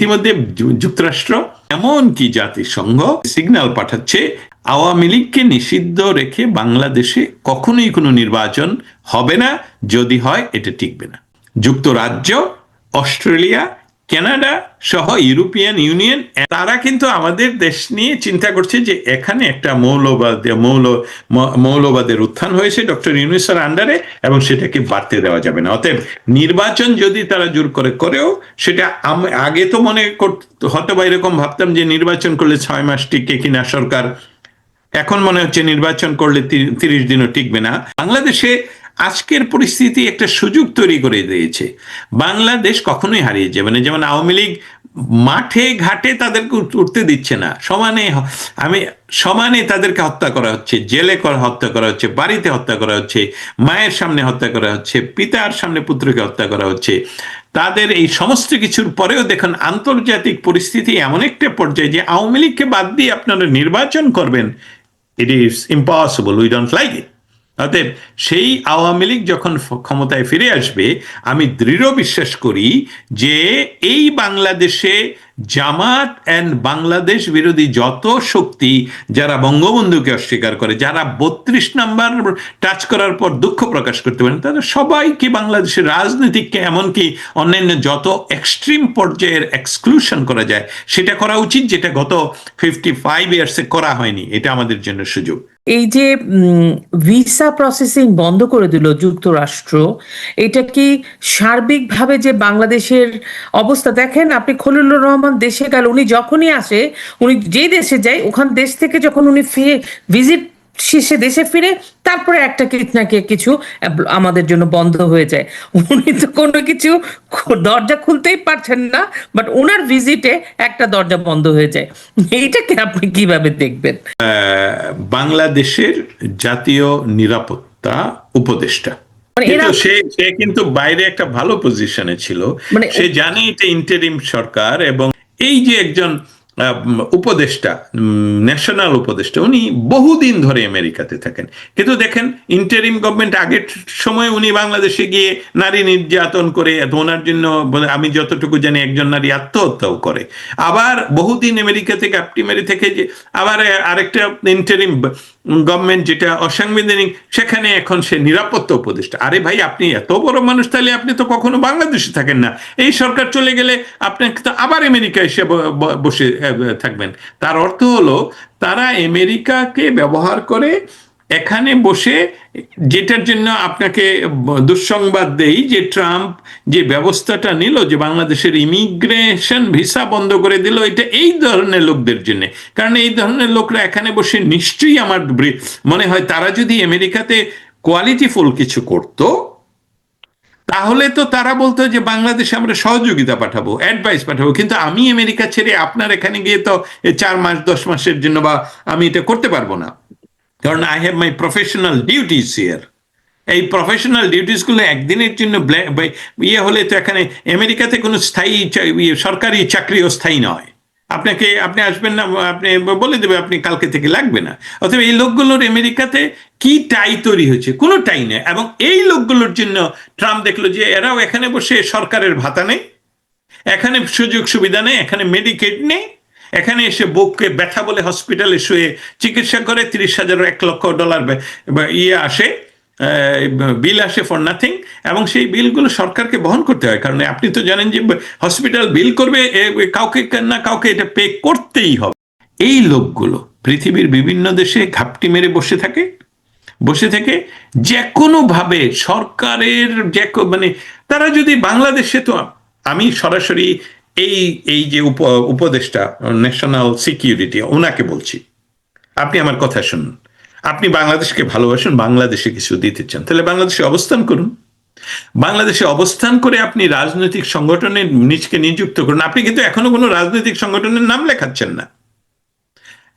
ইতিমধ্যে যুক্তরাষ্ট্র এমনকি জাতিসংঘ সিগন্যাল পাঠাচ্ছে, আওয়ামী লীগকে নিষিদ্ধ রেখে বাংলাদেশে কখনোই কোনো নির্বাচন হবে না, যদি হয় এটা টিকবে না। যুক্তরাজ্য, অস্ট্রেলিয়া কানাডা সহ ইউরোপিয়ান ইউনিয়ন, তারা কিন্তু আমাদের দেশ নিয়ে চিন্তা করছে যে এখানে একটা মৌলবাদ, মৌল মৌলবাদের উত্থান হয়েছে ডক্টর ইউনুসের আন্ডারে এবং সেটাকে বাড়তে দেওয়া যাবে না। অতএব নির্বাচন যদি তারা জোর করে করেও, সেটা আগে তো মনে করত হয়তো বা এরকম ভাবতাম যে নির্বাচন করলে ছয় মাস টিকে কিনা সরকার। এখন মনে হচ্ছে নির্বাচন করলে তিরিশ দিনও টিকবে না। বাংলাদেশে আজকের পরিস্থিতি একটা সুযোগ তৈরি করে দিয়েছে। বাংলাদেশ কখনোই হারিয়ে যাবে না। যেমন আওয়ামী লীগ মাঠে ঘাটে তাদেরকে উঠতে দিচ্ছে না। সমানে আমি, সমানে তাদেরকে হত্যা করা হচ্ছে, জেলে হত্যা করা হচ্ছে, বাড়িতে হত্যা করা হচ্ছে, মায়ের সামনে হত্যা করা হচ্ছে, পিতার সামনে পুত্রকে হত্যা করা হচ্ছে। তাদের এই সমস্ত কিছুর পরেও দেখুন, আন্তর্জাতিক পরিস্থিতি এমন একটা পর্যায়ে যে আওয়ামী লীগকে বাদ দিয়ে আপনারা নির্বাচন করবেন it is impossible we don't like it অতএব সেই আওয়ামী লীগ যখন ক্ষমতায় ফিরে আসবে, আমি দৃঢ় বিশ্বাস করি যে এই বাংলাদেশে জামাত অ্যান্ড বাংলাদেশ বিরোধী যত শক্তি যারা বঙ্গবন্ধুকে অস্বীকার করে, যারা বত্রিশ নাম্বার টাচ করার পর দুঃখ প্রকাশ করতে পারেন তারা সবাইকে বাংলাদেশের রাজনীতিককে এমনকি অন্যান্য যত এক্সট্রিম পর্যায়ের এক্সক্লুশন করা যায়, সেটা করা উচিত যেটা গত ফিফটি ফাইভ ইয়ার্সে করা হয়নি। এটা আমাদের জন্য সুযোগ। এই যে ভিসা প্রসেসিং বন্ধ করে দিল যুক্তরাষ্ট্র, এটা কি সার্বিকভাবে যে বাংলাদেশের অবস্থা, দেখেন আপনি খলিলুর রহমান দেশে গেল উনি যখনই আসে উনি যে দেশে যায় ওখান দেশ থেকে যখন উনি ফিরে ভিজিট শেষে দেশে ফিরে তারপরে একটা কিছু না কিছু আমাদের জন্য বন্ধ হয়ে যায়। উনি তো কোনো কিছু দরজা খুলতেই পারছেন না বাট ওনার ভিজিটে একটা দরজা বন্ধ হয়ে যায়। এইটাকে আপনি কীভাবে দেখবেন? বাংলাদেশের জাতীয় নিরাপত্তা উপদেষ্টা। মানে কিন্তু সে সে কিন্তু বাইরে একটা ভালো পজিশনে ছিল। মানে- সে জানে এটা ইন্টারিম সরকার এবং এই যে একজন উপদেষ্টা ন্যাশনাল উপদেষ্টা, উনি বহুদিন ধরে আমেরিকাতে থাকেন। কিন্তু দেখেন ইন্টারিম গভর্নমেন্ট আগের সময় উনি বাংলাদেশে গিয়ে নারী নির্যাতন করে ওনার জন্য আমি যতটুকু জানি একজন নারী আত্মহত্যাও করে। আবার বহুদিন আমেরিকা থেকে থেকে যে, আবার আরেকটা ইন্টারিম গভর্নমেন্ট যেটা অসাংবিধানিক, সেখানে এখন সে নিরাপত্তা উপদেষ্টা। আরে ভাই, আপনি এত বড় মানুষ, তাহলে আপনি তো কখনো বাংলাদেশে থাকেন না। এই সরকার চলে গেলে আপনাকে তো আবার আমেরিকা এসে বসে থাকবেন। তার অর্থ হলো, তারা আমেরিকাকে ব্যবহার করে এখানে বসে যেটার জন্য আপনাকে দুঃসংবাদ দেই যে ট্রাম্প যে ব্যবস্থাটা নিল যে বাংলাদেশের ইমিগ্রেশন ভিসা বন্ধ করে দিল, এটা এই ধরনের লোকদের জন্য। কারণ এই ধরনের লোকরা এখানে বসে নিশ্চয়ই আমার মনে হয় তারা যদি আমেরিকাতে কোয়ালিটিফুল কিছু করতো, তাহলে তো তারা বলতো যে বাংলাদেশে আমরা সহযোগিতা পাঠাবো অ্যাডভাইস পাঠাবো। কিন্তু আমি আমেরিকা ছেড়ে আপনার এখানে গিয়ে তো চার মাস, দশ মাসের জন্য বা আমি এটা করতে পারব না। কারণ I have my professional duties here এই প্রফেশনাল ডিউটিসগুলো একদিনের জন্য ইয়ে হলে তো এখানে আমেরিকাতে কোনো স্থায়ী ইয়ে সরকারি চাকরিও স্থায়ী নয়। আপনাকে, আপনি আসবেন না, আপনি বলে দেবে আপনি কালকে থেকে লাগবে না। অথবা এই লোকগুলোর আমেরিকাতে কি টাই তৈরি হয়েছে? কোনো টাই নেই। এবং এই লোকগুলোর জন্য ট্রাম্প দেখল যে এরাও এখানে বসে সরকারের ভাতা নেই, এখানে সুযোগ সুবিধা নেই, এখানে মেডিকেট নেই এখানে এসে বুককে ব্যথা বলে হসপিটালে শুয়ে চিকিৎসা করে তিরিশ হাজার এক লক্ষ ডলার ইয়ে আসে বিল আসে ফর নাথিং এবং সেই বিলগুলো সরকারকে বহন করতে হয়। কারণ আপনি তো জানেন যে হসপিটাল বিল করবে কাউকে না কাউকে এটা পে করতেই হবে। এই লোকগুলো পৃথিবীর বিভিন্ন দেশে ঘাপটি মেরে বসে থাকে। বসে থেকে যে কোনোভাবে সরকারের যে মানে তারা যদি বাংলাদেশে তো আমি সরাসরি এই এই যে উপ, উপদেষ্টা ন্যাশনাল সিকিউরিটি ওনাকে বলছি, আপনি আমার কথা শুনুন। আপনি বাংলাদেশকে ভালোবাসেন, বাংলাদেশে কিছু দিতে চান। তাহলে বাংলাদেশে অবস্থান করুন। বাংলাদেশে অবস্থান করে আপনি রাজনৈতিক সংগঠনে নিজকে নিযুক্ত করুন। আপনি কিন্তু এখনও কোনো রাজনৈতিক সংগঠনের নাম লেখাচ্ছেন না।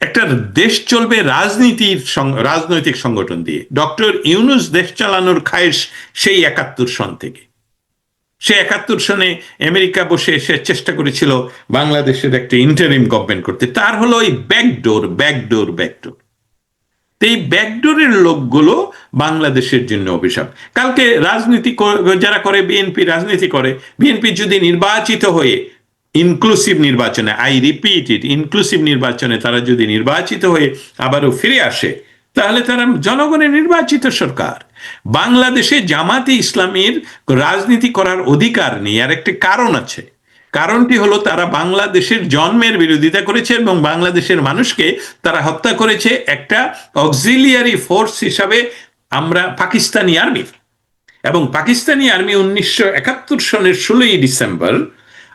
একটা দেশ চলবে রাজনীতির রাজনৈতিক সংগঠন দিয়ে। ডক্টর ইউনুস দেশ চালানোর খায়েশ সেই একাত্তর সন থেকে। সে একাত্তর সনে আমেরিকা বসে সে চেষ্টা করেছিল বাংলাদেশের একটা ইন্টারিম গভর্নমেন্ট করতে। তার হলো ওই ব্যাকডোর ব্যাকডোর ব্যাকডোর। এই ব্যাকডোরের লোকগুলো বাংলাদেশের জন্য অভিশাপ। কালকে রাজনীতি যারা করে বিএনপি রাজনীতি করে বিএনপি যদি নির্বাচিত হয়ে ইনক্লুসিভ নির্বাচনে আই রিপিট ইট ইনক্লুসিভ নির্বাচনে তারা যদি নির্বাচিত হয়ে আবারও ফিরে আসে, তাহলে তারা জনগণের নির্বাচিত সরকার। বাংলাদেশে জামাতে ইসলামীর রাজনীতি করার অধিকার নেই। আর একটি কারণ আছে। কারণটি হলো তারা বাংলাদেশের জন্মের বিরোধিতা করেছে এবং বাংলাদেশের মানুষকে তারা হত্যা করেছে একটা অক্সিলিয়ারি ফোর্স হিসাবে আমরা পাকিস্তানি আর্মি। এবং পাকিস্তানি আর্মি উনিশশো একাত্তর সনের ষোলোই ডিসেম্বর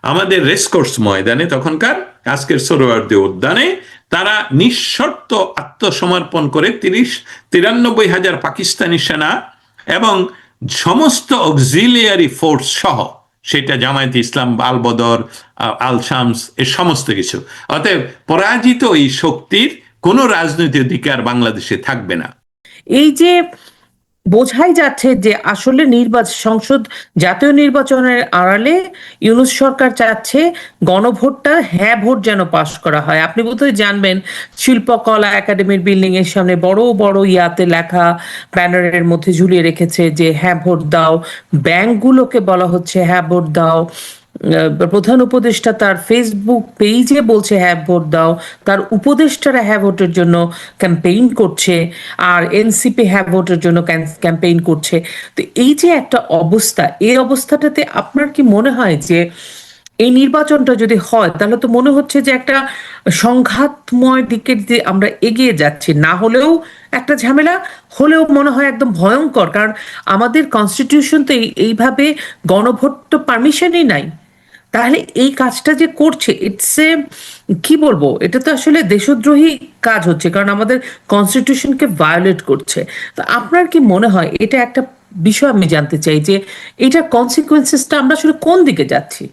আমাদের রেসকোর্স ময়দানে, তখনকার আজকের সরোয়ার্দী উদ্যানে তারা নিঃশর্ত আত্মসমর্পণ করে তিরিশ, তিরানব্বই হাজার পাকিস্তানি সেনা এবং সমস্ত অক্সিলিয়ারি ফোর্স সহ, সেটা জামায়াত ইসলাম আল বদর আল শামস এ সমস্ত কিছু। অতএব পরাজিত এই শক্তির কোনো রাজনৈতিক অধিকার বাংলাদেশে থাকবে না। এই যে বোঝাই যাচ্ছে যে আসলে নির্বাচন সংসদ জাতীয় নির্বাচনের আড়ালে ইউনুস সরকার চাচ্ছে গণভোটটা হ্যাঁ ভোট যেন পাশ করা হয়। আপনি বোধহয় জানবেন, শিল্পকলা একাডেমির বিল্ডিং এর সামনে বড় বড় ইয়াতে লেখা ব্যানারের মধ্যে ঝুলিয়ে রেখেছে যে হ্যাঁ ভোট দাও। ব্যাংকগুলোকে বলা হচ্ছে হ্যাঁ ভোট দাও। প্রধান উপদেষ্টা তার ফেসবুক পেজে বলছে হ্যাঁ ভোট দাও। তার উপদেষ্টারা হ্যাঁ ভোটের জন্য ক্যাম্পেইন করছে আর এনসিপি হ্যাঁ ভোটের জন্য ক্যাম্পেইন করছে। তো এই যে একটা অবস্থা, এই অবস্থাটাতে আপনার কি মনে হয় যে এই নির্বাচনটা যদি হয়, তাহলে তো মনে হচ্ছে যে একটা সংঘাতময় দিকের যে আমরা এগিয়ে যাচ্ছি। না হলেও একটা ঝামেলা, হলেও মনে হয় একদম ভয়ঙ্কর। কারণ আমাদের কনস্টিটিউশন তো এই- এইভাবে গণভোট তো পারমিশনই নাই। তাহলে এই কাজটা যে করছে ইটস এ কি বলব? এটা তো আসলে দেশদ্রোহী কাজ হচ্ছে কারণ আমাদের কনস্টিটিউশনকে ভায়োলেট করছে। তো আপনার কি মনে হয় এটা একটা বিষয় আমি জানতে চাই যে এটার কনসিকুয়েন্সেসটা আমরা আসলে কোন দিকে যাচ্ছি?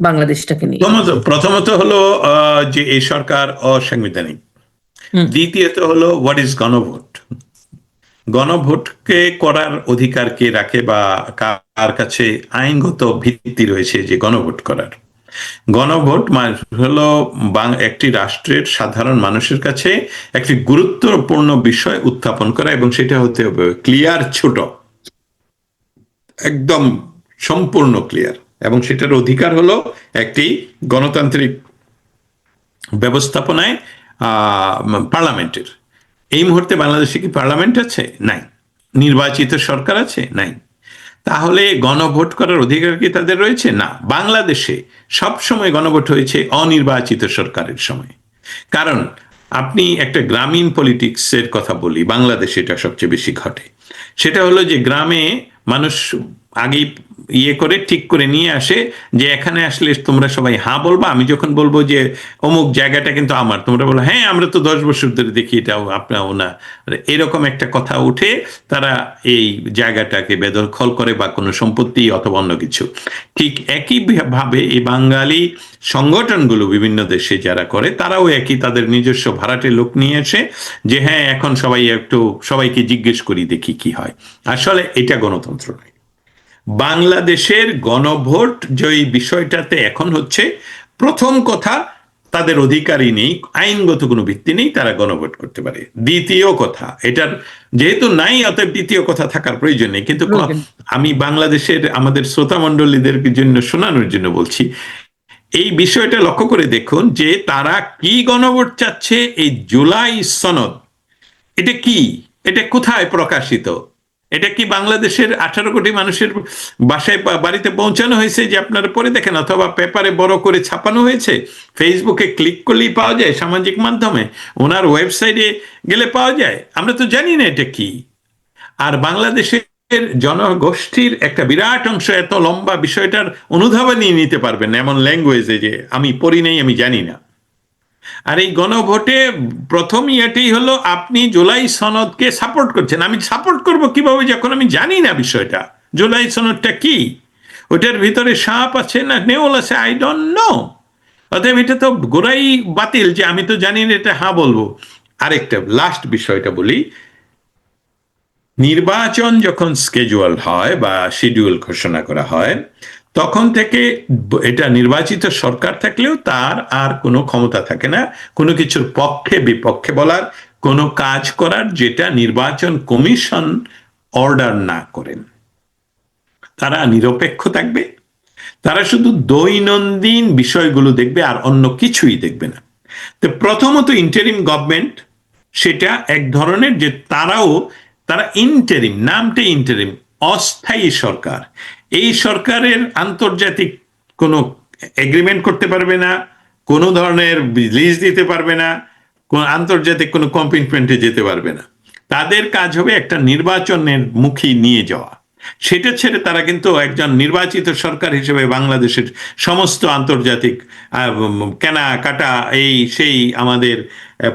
বাংলাদেশটাকে নিয়ে। প্রথমত প্রথমত হলো যে এই সরকার অসাংবিধানিক দ্বিতীয়ত হলো হোয়াট ইজ গণভোট? গণভোটকে করার অধিকার কে রাখে বা কার কাছে আইনগত ভিত্তি রয়েছে যে গণভোট করার। গণভোট মানে হলো একটি রাষ্ট্রের সাধারণ মানুষের কাছে একটি গুরুত্বপূর্ণ বিষয় উত্থাপন করা এবং সেটা হতে হবে ক্লিয়ার ছোট। একদম সম্পূর্ণ ক্লিয়ার এবং সেটার অধিকার হলো একটি গণতান্ত্রিক ব্যবস্থাপনায় পার্লামেন্টের। এই মুহূর্তে বাংলাদেশে কি পার্লামেন্ট আছে? নাই। নির্বাচিত সরকার আছে? নাই। তাহলে গণভোট করার অধিকার কি তাদের রয়েছে? না, বাংলাদেশে সব সময় গণভোট হয়েছে অনির্বাচিত সরকারের সময়। কারণ আপনি একটা গ্রামীণ পলিটিক্সের কথা বলি, বাংলাদেশে এটা সবচেয়ে বেশি ঘটে। সেটা হলো যে গ্রামে মানুষ আগেই ইয়ে করে ঠিক করে নিয়ে আসে যে এখানে আসলে তোমরা সবাই হ্যাঁ বলবা। আমি যখন বলব যে অমুক জায়গাটা কিন্তু আমার, তোমরা বলো হ্যাঁ আমরা তো দশ বছর ধরে দেখি এটা আপনাও না। এরকম একটা কথা উঠে তারা এই জায়গাটাকে বেদখল করে বা কোনো সম্পত্তি অথবা অন্য কিছু। ঠিক একই ভাবে এই বাঙালি সংগঠনগুলো বিভিন্ন দেশে যারা করে, তারাও একই তাদের নিজস্ব ভাড়াটে লোক নিয়ে এসে যে হ্যাঁ এখন সবাই একটু সবাইকে জিজ্ঞেস করি দেখি কি হয়। আসলে এটা গণতন্ত্র নয়। বাংলাদেশের গণভোট যে এই বিষয়টাতে এখন হচ্ছে প্রথম কথা তাদের অধিকারই নেই আইনগত কোনো ভিত্তি নেই তারা গণভোট করতে পারে। দ্বিতীয় কথা এটার যেহেতু নাই অতএব দ্বিতীয় কথা থাকার প্রয়োজন নেই। কিন্তু আমি বাংলাদেশের আমাদের শ্রোতা মণ্ডলীদের জন্য শোনানোর জন্য বলছি এই বিষয়টা লক্ষ্য করে দেখুন যে তারা কি গণভোট চাচ্ছে এই জুলাই সনদ এটা কি? এটা কোথায় প্রকাশিত? এটা কি বাংলাদেশের আঠারো কোটি মানুষের বাসায় বাড়িতে পৌঁছানো হয়েছে যে আপনারা পরে দেখেন? অথবা পেপারে বড় করে ছাপানো হয়েছে? ফেসবুকে ক্লিক করলেই পাওয়া যায় সামাজিক মাধ্যমে। ওনার ওয়েবসাইটে গেলে পাওয়া যায়। আমরা তো জানি না এটা কি। আর বাংলাদেশের জনগোষ্ঠীর একটা বিরাট অংশ এত লম্বা বিষয়টার অনুধাবন নিয়ে নিতে পারবেন এমন ল্যাঙ্গুয়েজে যে আমি পড়ি নাই, আমি জানি না। আর এই গণভোটে প্রথম ইয়েটাই হলো আপনি জুলাই সনদকে সাপোর্ট করছেন। আমি সাপোর্ট করব কীভাবে যখন আমি জানি না বিষয়টা। জুলাই সনদটা কি? ওটার ভিতরে সাপ আছে না নেওল আছে? আই ডোন্ট নো অতএব এটা তো গোড়াই বাতিল যে আমি তো জানি না এটা হ্যাঁ বলব। আরেকটা লাস্ট বিষয়টা বলি। নির্বাচন যখন স্কেজুয়াল হয় বা শিডিউল ঘোষণা করা হয় তখন থেকে এটা নির্বাচিত সরকার থাকলেও তার আর কোনো ক্ষমতা থাকে না। কোনো কিছুর পক্ষে বিপক্ষে বলার, কোনো কাজ করার যেটা নির্বাচন কমিশন অর্ডার না করেন। তারা নিরপেক্ষ থাকবে। তারা শুধু দৈনন্দিন বিষয়গুলো দেখবে আর অন্য কিছুই দেখবে না। তো প্রথমত ইন্টারিম গভর্নমেন্ট সেটা এক ধরনের যে তারাও, তারা ইন্টারিম নামটা ইন্টারিম অস্থায়ী সরকার। এই সরকারের আন্তর্জাতিক কোনো এগ্রিমেন্ট করতে পারবে না কোনো ধরনের লিজ দিতে পারবে না কোন আন্তর্জাতিক কোনো কমিটমেন্টে যেতে পারবে না। তাদের কাজ হবে একটা নির্বাচনের মুখী নিয়ে যাওয়া। সেটা ছেড়ে তারা কিন্তু একজন নির্বাচিত সরকার হিসেবে বাংলাদেশের সমস্ত আন্তর্জাতিক আহ, উম, কেনাকাটা এই সেই আমাদের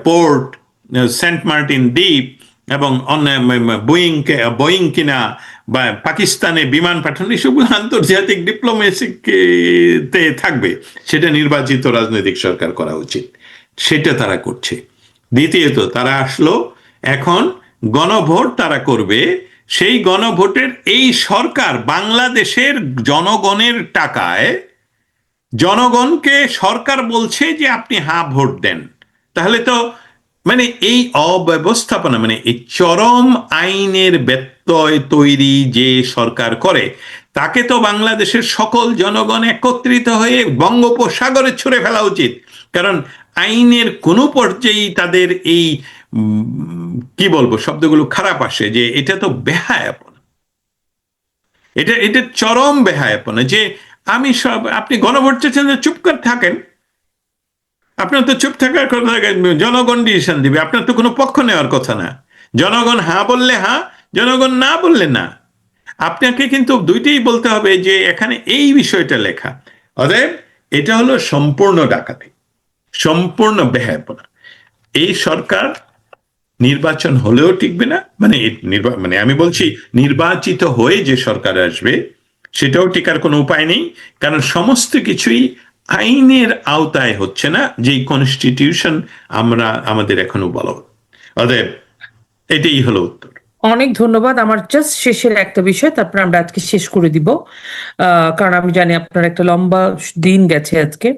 পোর্ট সেন্ট মার্টিন দ্বীপ এবং অন্য বোয়িং বোয়িং কিনা বা পাকিস্তানে বিমান পাঠানো, এসবগুলো আন্তর্জাতিক ডিপ্লোমেসিতে থাকবে। সেটা নির্বাচিত রাজনৈতিক সরকার করা উচিত। সেটা তারা করছে। দ্বিতীয়ত, তারা আসলো, এখন গণভোট তারা করবে। সেই গণভোটের এই সরকার বাংলাদেশের জনগণের টাকায়, জনগণকে সরকার বলছে যে আপনি হ্যাঁ ভোট দেন। তাহলে তো মানে এই অব্যবস্থাপনা মানে এই চরম আইনের ব্যত্যয় তৈরি যে সরকার করে, তাকে তো বাংলাদেশের সকল জনগণ একত্রিত হয়ে বঙ্গোপসাগরে ছুড়ে ফেলা উচিত। কারণ আইনের কোনো পর্যায়েই তাদের এই কি বলব, শব্দগুলো খারাপ আসে যে এটা তো বেহায়াপনা। এটা এটা চরম বেহায়াপনা যে আমি সব, আপনি গণভোট চাচ্ছেন যে চুপ করে থাকেন। আপনার তো চুপ থাকার কথা, জনগণ ডিসিশন দিবে। আপনার তো কোনো পক্ষ নেওয়ার কথা না। জনগণ হ্যাঁ বললে হ্যাঁ জনগণ না বললে না। আপনাকে কিন্তু দুইটাই বলতে হবে যে এখানে এই বিষয়টা লেখা। অতএব এটা হলো সম্পূর্ণ ডাকাতি, সম্পূর্ণ বেহায়াপনা। এই সরকার নির্বাচন হলেও টিকবে না মানে মানে আমি বলছি নির্বাচিত হয়ে যে সরকার আসবে, সেটাও টিকার কোনো উপায় নেই, কারণ সমস্ত কিছুই আইনের আওতায় হচ্ছে না, যেই কনস্টিটিউশন আমরা আমাদের এখনও বলা অতএব এটাই হলো উত্তর। অনেক ধন্যবাদ। আমার জাস্ট শেষের একটা বিষয়, তারপর আমরা আজকে শেষ করে দিব। কারণ আমি জানি আপনার একটা লম্বা দিন গেছে আজকে।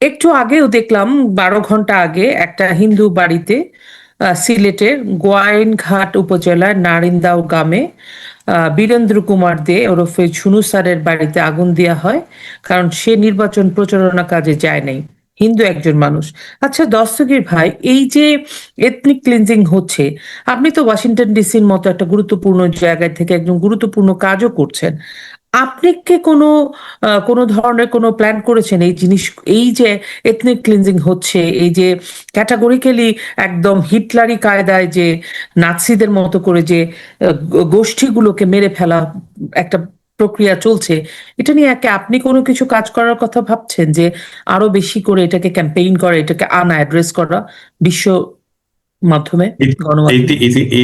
একটু আগেও দেখলাম, বারো ঘণ্টা আগে একটা হিন্দু বাড়িতে সিলেটের গোয়াইনঘাট উপজেলার নারিন্দাও গ্রামে বীরেন্দ্র কুমার দে ওরফে ঝুনু স্যারের বাড়িতে আগুন দেওয়া হয়, কারণ সে নির্বাচন প্রচারণা কাজে যায় নাই। হিন্দু একজন মানুষ। আচ্ছা দস্তগীর ভাই, এই যে এথনিক ক্লিনজিং হচ্ছে, আপনি তো ওয়াশিংটন ডিসির মতো একটা গুরুত্বপূর্ণ জায়গায় থেকে একজন গুরুত্বপূর্ণ কাজও করছেন। আপনি কি কোনো কোনো ধরনের কোনো প্ল্যান করেছেন এই জিনিস, এই যে এথনিক ক্লিনজিং হচ্ছে, এই যে ক্যাটাগরিক্যালি একদম হিটলারি কায়দায় যে নাৎসিদের মতো করে যে গোষ্ঠীগুলোকে মেরে ফেলা একটা প্রক্রিয়া চলছে, এটা নিয়ে একে আপনি কোনো কিছু কাজ করার কথা ভাবছেন যে আরও বেশি করে এটাকে ক্যাম্পেইন করা, এটাকে আনা অ্যাড্রেস করা, বিশ্ব মাধ্যমে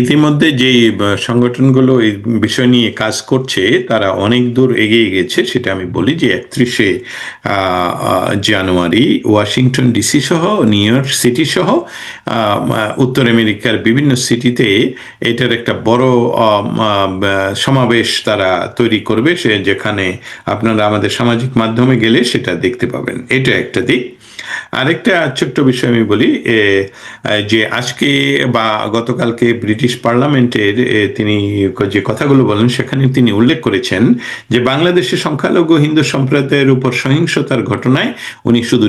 ইতিমধ্যে যে সংগঠনগুলো এই বিষয় নিয়ে কাজ করছে তারা অনেক দূর এগিয়ে গেছে সেটা আমি বলি যে একত্রিশে জানুয়ারি ওয়াশিংটন ডিসি সহ নিউ ইয়র্ক সিটি সহ উত্তর আমেরিকার বিভিন্ন সিটিতে এটার একটা বড় সমাবেশ তারা তৈরি করবে সে যেখানে আপনারা আমাদের সামাজিক মাধ্যমে গেলে সেটা দেখতে পাবেন। এটা একটা দিক। আরেকটা ছোট্ট বিষয় আমি বলি যে আজকে বা গতকালকে ব্রিটিশ পার্লামেন্টের তিনি যে কথাগুলো বলেন সেখানে তিনি উল্লেখ করেছেন যে বাংলাদেশের সংখ্যালঘু হিন্দু সম্প্রদায়ের উপর সহিংসতার ঘটনায় উনি শুধু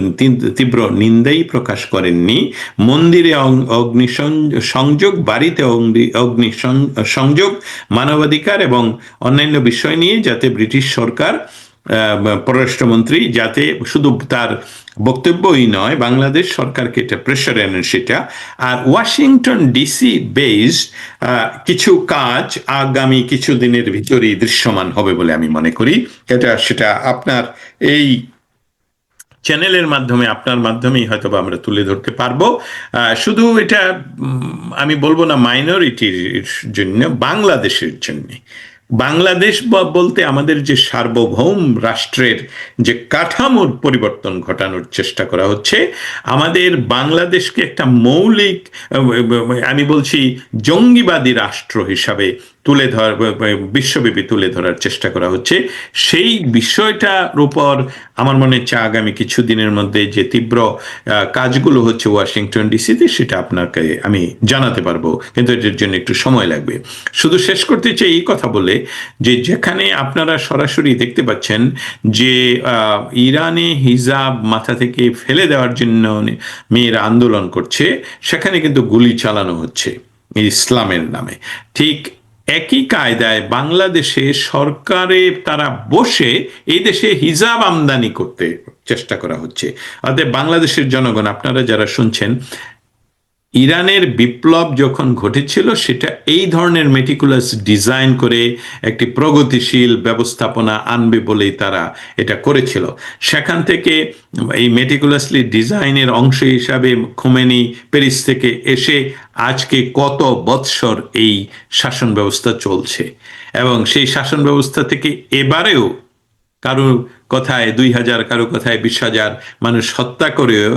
তীব্র- নিন্দাই প্রকাশ করেননি। মন্দিরে অগ্নি সংযোগ, বাড়িতে অগ্নি সংযোগ, মানবাধিকার এবং অন্যান্য বিষয় নিয়ে যাতে ব্রিটিশ সরকার পররাষ্ট্রমন্ত্রী, যাতে শুধু তার বক্তব্যই নয়, বাংলাদেশ সরকারকে এটা প্রেশার আনেন সেটা। আর ওয়াশিংটন ডিসি বেসড কিছু কাজ আগামী কিছু দিনের ভিতরেই দৃশ্যমান হবে বলে আমি মনে করি। এটা, সেটা আপনার এই চ্যানেলের মাধ্যমে, আপনার মাধ্যমেই হয়তো আমরা তুলে ধরতে পারব। শুধু এটা আমি বলব না মাইনরিটির জন্য, বাংলাদেশের জন্য। বাংলাদেশ বলতে আমাদের যে সার্বভৌম রাষ্ট্রের যে কাঠামোর পরিবর্তন ঘটানোর চেষ্টা করা হচ্ছে, আমাদের বাংলাদেশকে একটা মৌলিক আমি বলছি জঙ্গিবাদী রাষ্ট্র হিসাবে তুলে ধর বিশ্বব্যাপী তুলে ধরার চেষ্টা করা হচ্ছে। সেই বিষয়টার উপর আমার মনে হচ্ছে আগামী কিছু দিনের মধ্যে যে তীব্র কাজগুলো হচ্ছে ওয়াশিংটন ডিসিতে, সেটা আপনাকে আমি জানাতে পারব। কিন্তু এটার জন্য একটু সময় লাগবে। শুধু শেষ করতে চাই এই কথা বলে যে যেখানে আপনারা সরাসরি দেখতে পাচ্ছেন যে ইরানে হিজাব মাথা থেকে ফেলে দেওয়ার জন্য মেয়েরা আন্দোলন করছে, সেখানে কিন্তু গুলি চালানো হচ্ছে ইসলামের নামে। ঠিক একই কায়দায় বাংলাদেশে সরকারে তারা বসে এই দেশে হিজাব আমদানি করতে চেষ্টা করা হচ্ছে। অর্থাৎ বাংলাদেশের জনগণ, আপনারা যারা শুনছেন ইরানের বিপ্লব যখন ঘটেছিল, সেটা এই ধরনের মেটিকুলাস ডিজাইন করে একটি প্রগতিশীল ব্যবস্থাপনা আনবে বলেই তারা এটা করেছিল। সেখান থেকে এই মেটিকুলাসলি ডিজাইনের অংশ হিসাবে খোমেনি প্যারিস থেকে এসে আজকে কত বৎসর এই শাসন ব্যবস্থা চলছে? এবং সেই শাসন ব্যবস্থা থেকে এবারেও কারও কথায়, দুই হাজার কারও কথায় বিশ হাজার মানুষ হত্যা করেও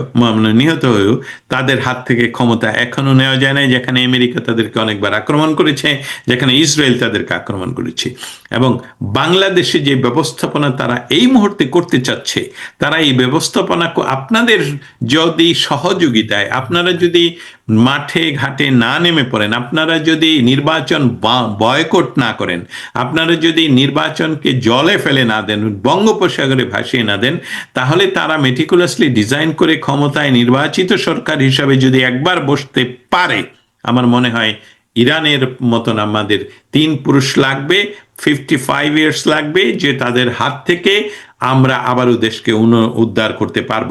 নিহত হয়েও তাদের হাত থেকে ক্ষমতা এখনও নেওয়া যায় না যেখানে আমেরিকা তাদেরকে অনেকবার আক্রমণ করেছে, যেখানে ইসরায়েল তাদেরকে আক্রমণ করেছে। এবং বাংলাদেশে যে ব্যবস্থাপনা তারা এই মুহূর্তে করতে চাচ্ছে, তারা এই ব্যবস্থাপনাকো আপনাদের যদি সহযোগিতায়, আপনারা যদি মাঠে, ঘাটে না নেমে পড়েন। আপনারা যদি নির্বাচন বয়কট না করেন, আপনারা যদি নির্বাচনকে জলে ফেলে না দেন, বঙ্গোপসাগরে ভাসিয়ে না দেন, তাহলে তারা মেটিকুলাসলি ডিজাইন করে ক্ষমতায় নির্বাচিত সরকার হিসাবে যদি একবার বসতে পারে, আমার মনে হয় ইরানের মতন আমাদের তিন পুরুষ লাগবে ফিফটি ফাইভ ইয়ার্স লাগবে, যে তাদের হাত থেকে আমরা আবারও দেশকে উদ্ধার করতে পারব।